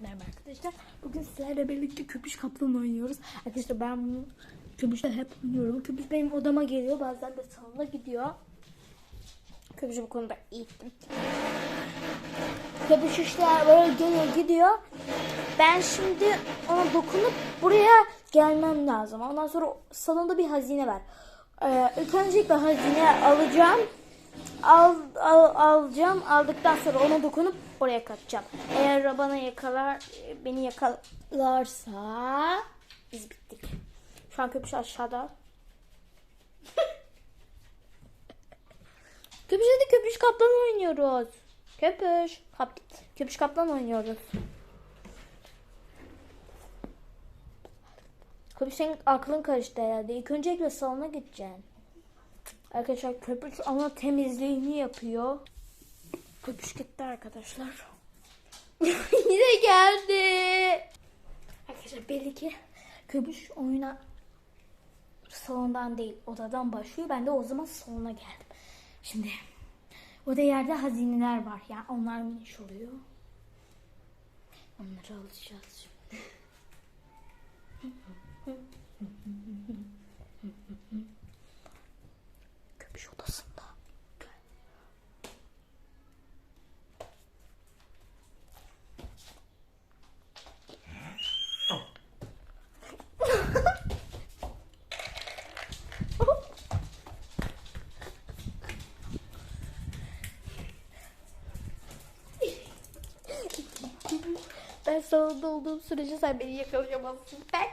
Merhaba arkadaşlar. Bugün sizlerle birlikte köpüş kaplan oynuyoruz. Arkadaşlar ben bunu köpüşle hep oynuyorum. Köpüş benim odama geliyor. Bazen de salona gidiyor. Köpüşü bu konuda eğittim. Köpüş işte böyle geliyor gidiyor. Ben şimdi ona dokunup buraya gelmem lazım. Ondan sonra salonda bir hazine var. Ee, ilk öncelikle hazine alacağım. Al, al, alacağım. Aldıktan sonra ona dokunup oraya kaçacağım. Eğer bana yakalar, beni yakalarsa biz bittik. Şu an köpüş aşağıda. köpüş hadi köpüş kaplan oynuyoruz. Köpüş. Kap, köpüş kaplan oynuyoruz. Köpüş senin aklın karıştı herhalde. İlk öncelikle salona gideceksin. Arkadaşlar köpüş ama temizliğini yapıyor. Köpüş gitti arkadaşlar. Yine geldi. Arkadaşlar belli ki köpüş oyuna salondan değil odadan başlıyor. Ben de o zaman salona geldim. Şimdi oda yerde hazineler var. Yani onlar miniş oluyor. Onları alacağız şimdi. Köpüş odasında. Ben salonda olduğum sürece sen beni yakalayamazsın. Ben